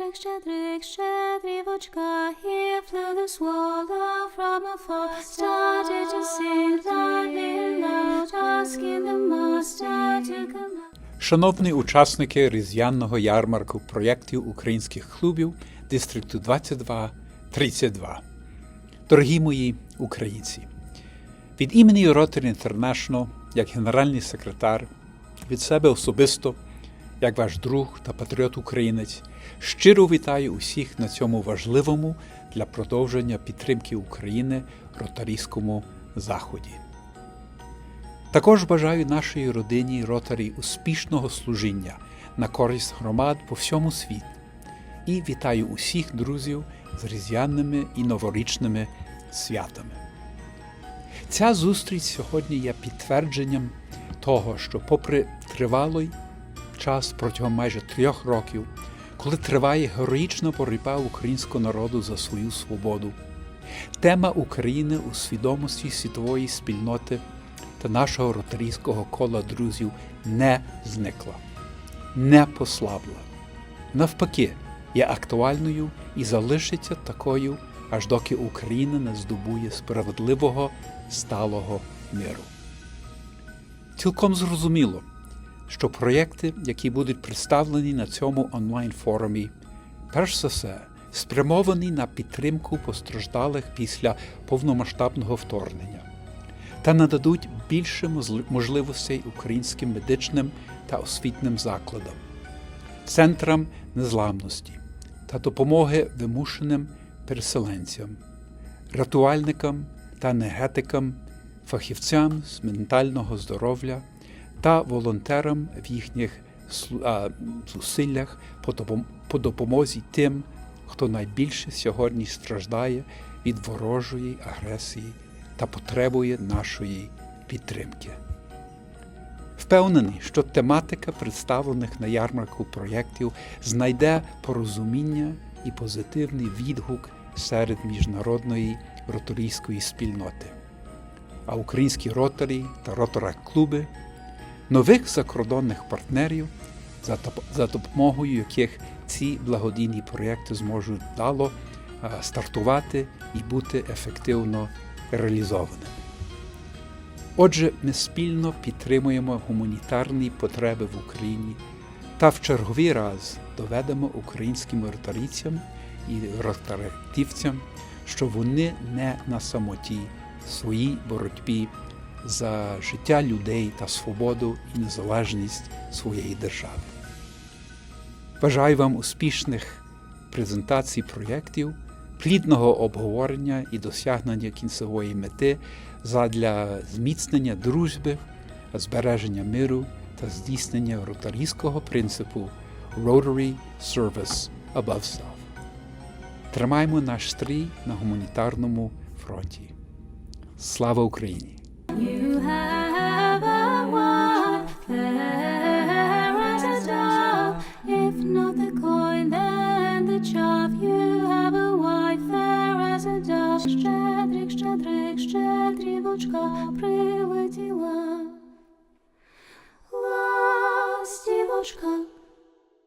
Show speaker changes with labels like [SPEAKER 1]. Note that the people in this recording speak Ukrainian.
[SPEAKER 1] Щедрик, щедрик, щедрівочка, here flew the swallow from afar, started to sing loudly loud, asking the master to come out.
[SPEAKER 2] Шановні учасники різдвяного ярмарку проєктів українських клубів Дистрикту 2232. Дорогі мої українці, від імені Rotary International, як генеральний секретар, від себе особисто, як ваш друг та патріот українець, щиро вітаю усіх на цьому важливому для продовження підтримки України ротарійському заході. Також бажаю нашій родині Ротарі успішного служіння на користь громад по всьому світу і вітаю усіх друзів з різдвяними і новорічними святами. Ця зустріч сьогодні є підтвердженням того, що, попри тривалий час протягом майже трьох років, коли триває героїчна боротьба українського народу за свою свободу, тема України у свідомості світової спільноти та нашого ротарійського кола друзів не зникла, не послабла. Навпаки, є актуальною і залишиться такою, аж доки Україна не здобує справедливого сталого миру. Цілком зрозуміло, що проєкти, які будуть представлені на цьому онлайн-форумі, перш за все спрямовані на підтримку постраждалих після повномасштабного вторгнення та нададуть більше можливостей українським медичним та освітним закладам, центрам незламності та допомоги вимушеним переселенцям, рятувальникам та енергетикам, фахівцям з ментального здоров'я та волонтерам в їхніх зусиллях по по допомозі тим, хто найбільше сьогодні страждає від ворожої агресії та потребує нашої підтримки. Впевнений, що тематика представлених на ярмарку проєктів знайде порозуміння і позитивний відгук серед міжнародної роторійської спільноти. А українські ротарі та ротора-клуби, нових закордонних партнерів, за, допомогою яких ці благодійні проєкти зможуть вдало а, стартувати і бути ефективно реалізованими. Отже, ми спільно підтримуємо гуманітарні потреби в Україні та в черговий раз доведемо українським ротарійцям і ротарактивцям, що вони не на самоті в своїй боротьбі за життя людей та свободу і незалежність своєї держави. Бажаю вам успішних презентацій проєктів, плідного обговорення і досягнення кінцевої мети задля зміцнення дружби, збереження миру та здійснення ротарійського принципу Rotary Service Above Self. Тримаймо наш стрій на гуманітарному фронті. Слава Україні!
[SPEAKER 1] Щедрик, щедрик, щедрівочка прилетіла ластівочка.